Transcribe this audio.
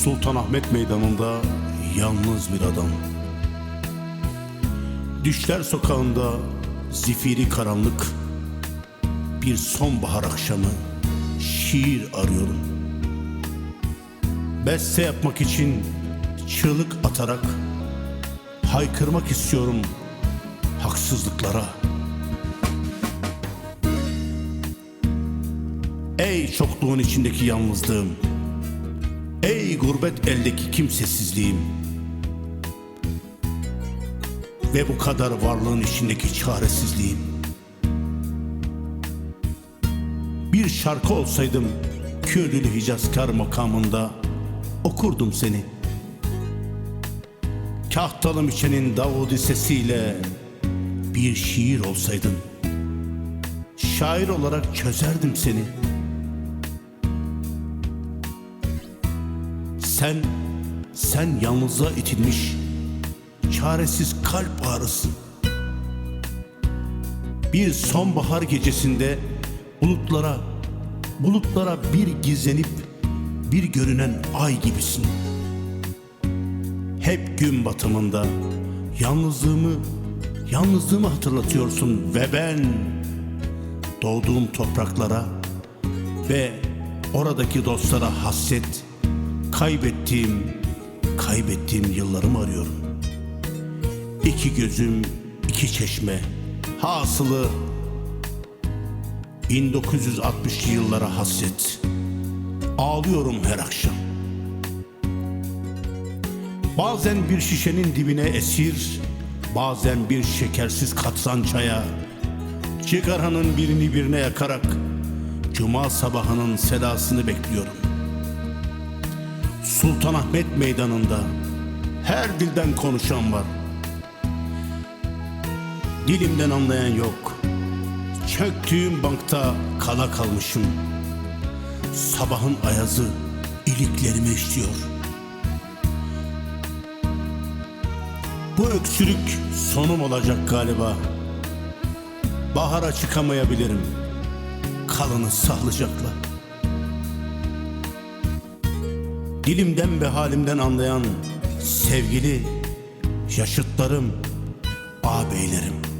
Sultanahmet Meydanı'nda yalnız bir adam. Düşler sokağında zifiri karanlık. Bir sonbahar akşamı şiir arıyorum. Beste yapmak için çığlık atarak haykırmak istiyorum haksızlıklara. Ey çokluğun içindeki yalnızlığım. Ey gurbet eldeki kimsesizliğim. Ve bu kadar varlığın içindeki çaresizliğim. Bir şarkı olsaydım Kürdülü Hicazkar makamında okurdum seni. Kahtalı Miçe'nin Davudi sesiyle bir şiir olsaydın. Şair olarak çözerdim seni. Sen, sen yalnızlığa itilmiş, çaresiz kalp ağrısın. Bir sonbahar gecesinde bulutlara, bulutlara bir gizlenip bir görünen ay gibisin. Hep gün batımında yalnızlığımı, yalnızlığımı hatırlatıyorsun ve ben doğduğum topraklara ve oradaki dostlara hasret, kaybettiğim, kaybettiğim yıllarımı arıyorum. İki gözüm, iki çeşme, hasılı 1960'lı yıllara hasret. Ağlıyorum her akşam. Bazen bir şişenin dibine esir, bazen bir şekersiz katran çaya, cigaranın birini birine yakarak cuma sabahının sedasını bekliyorum. Sultanahmet Meydanı'nda her dilden konuşan var. Dilimden anlayan yok. Çöktüğüm bankta kala kalmışım. Sabahın ayazı iliklerimi işliyor. Bu öksürük sonum olacak galiba. Bahara çıkamayabilirim. Kalını sağlıcakla. Dilimden ve halimden anlayan sevgili yaşıtlarım, ağabeylerim.